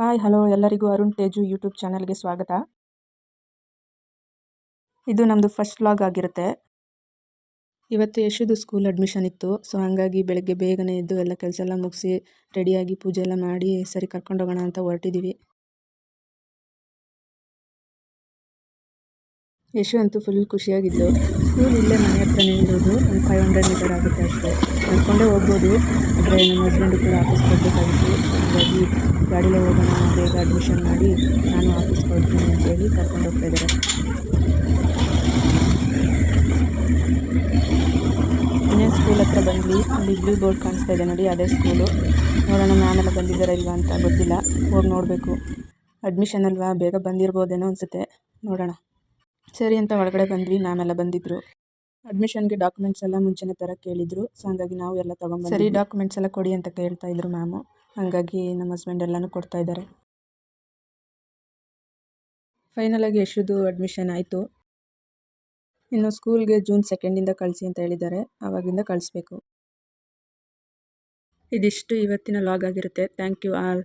Hi, hello, ಎಲ್ಲರಿಗೂ Arun Teju YouTube ಚಾನಲ್ಗೆ ಸ್ವಾಗತ. ಇದು ನಮ್ಮದು ಫಸ್ಟ್ ವ್ಲಾಗ್ ಆಗಿರುತ್ತೆ. ಇವತ್ತು ಯಶುದು ಸ್ಕೂಲ್ ಅಡ್ಮಿಷನ್ ಇತ್ತು. ಸೊ, ಹಾಗಾಗಿ ಬೆಳಗ್ಗೆ ಬೇಗನೆ ಎದ್ದು ಎಲ್ಲ ಕೆಲಸ ಎಲ್ಲ ಮುಗಿಸಿ, ರೆಡಿಯಾಗಿ ಪೂಜೆ ಎಲ್ಲ ಮಾಡಿ, ಸರಿ ಕರ್ಕೊಂಡು ಹೋಗೋಣ ಅಂತ ಹೊರಟಿದ್ದೀವಿ ಯಶು ಅಂತೂ ಫುಲ್ ಖುಷಿಯಾಗಿದ್ದು. ಸ್ಕೂಲ್ ಇಲ್ಲೇ ಮನೆ ಹತ್ರನೇ ಇರೋದು ಒಂದು ಫೈವ್ ಹಂಡ್ರೆಡ್ ಮೀಟರ್ ಆಗುತ್ತೆ ಅಷ್ಟೇ. ನಡ್ಕೊಂಡೇ ಹೋಗ್ಬೋದು. ಆದರೆ ನಮ್ಮ ಹಸ್ಬೆಂಡು ಕೂಡ ಆಫೀಸ್ ಹೋಗಬೇಕಾಗಿತ್ತು. ಗಾಡಿಲೇ ಹೋಗೋಣ, ಬೇಗ ಅಡ್ಮಿಷನ್ ಮಾಡಿ ನಾನು ಆಫೀಸ್ಗೆ ಹೋಗ್ತೀನಿ ಅಂತೇಳಿ ಕರ್ಕೊಂಡು ಹೋಗ್ತಾ ಇದ್ದಾರೆ. ಇನ್ನೇನು ಸ್ಕೂಲ್ ಹತ್ರ ಬಂದ್ವಿ. ಅಲ್ಲಿ ಬ್ಲೂ ಬೋರ್ಡ್ ಕಾಣಿಸ್ತಾ ಇದೆ ನೋಡಿ, ಅದೇ ಸ್ಕೂಲು ನೋಡೋಣ ಮ್ಯಾಮೆಲ್ಲ ಬಂದಿದ್ದಾರೆ ಇಲ್ವಾ ಅಂತ ಗೊತ್ತಿಲ್ಲ. ಹೋಗಿ ನೋಡಬೇಕು. ಅಡ್ಮಿಷನ್ ಅಲ್ವಾ? ಬೇಗ ಬಂದಿರ್ಬೋದೇನೋ ಅನಿಸುತ್ತೆ. ನೋಡೋಣ. ಸರಿ ಅಂತ ಒಳಗಡೆ ಬಂದ್ವಿ ಮ್ಯಾಮೆಲ್ಲ ಬಂದಿದ್ರು. ಬಂದಿದ್ದರು ಅಡ್ಮಿಷನ್ಗೆ ಡಾಕ್ಯುಮೆಂಟ್ಸ್ ಎಲ್ಲ ಮುಂಚೆನೇ ತರ ಕೇಳಿದ್ರು ಸೊ ಹಾಗಾಗಿ ನಾವು ಎಲ್ಲ ತೊಗೊಂಡು ಸರಿ ಡಾಕ್ಯುಮೆಂಟ್ಸ್ ಎಲ್ಲ ಕೊಡಿ ಅಂತ ಕೇಳ್ತಾ ಇದ್ರು ಮ್ಯಾಮು ಹಾಗಾಗಿ ನಮ್ಮ ಹಸ್ಬೆಂಡ್ ಎಲ್ಲನೂ ಕೊಡ್ತಾ ಇದ್ದಾರೆ. ಫೈನಲಾಗಿ ಯಶುದು ಅಡ್ಮಿಷನ್ ಆಯಿತು. ಇನ್ನು ಸ್ಕೂಲ್ಗೆ ಜೂನ್ ಸೆಕೆಂಡಿಂದ ಕಳಿಸಿ ಅಂತ ಹೇಳಿದ್ದಾರೆ. ಆವಾಗಿಂದ ಕಳಿಸ್ಬೇಕು. ಇದಿಷ್ಟು ಇವತ್ತಿನ ಲಾಗ್ ಆಗಿರುತ್ತೆ. Thank you all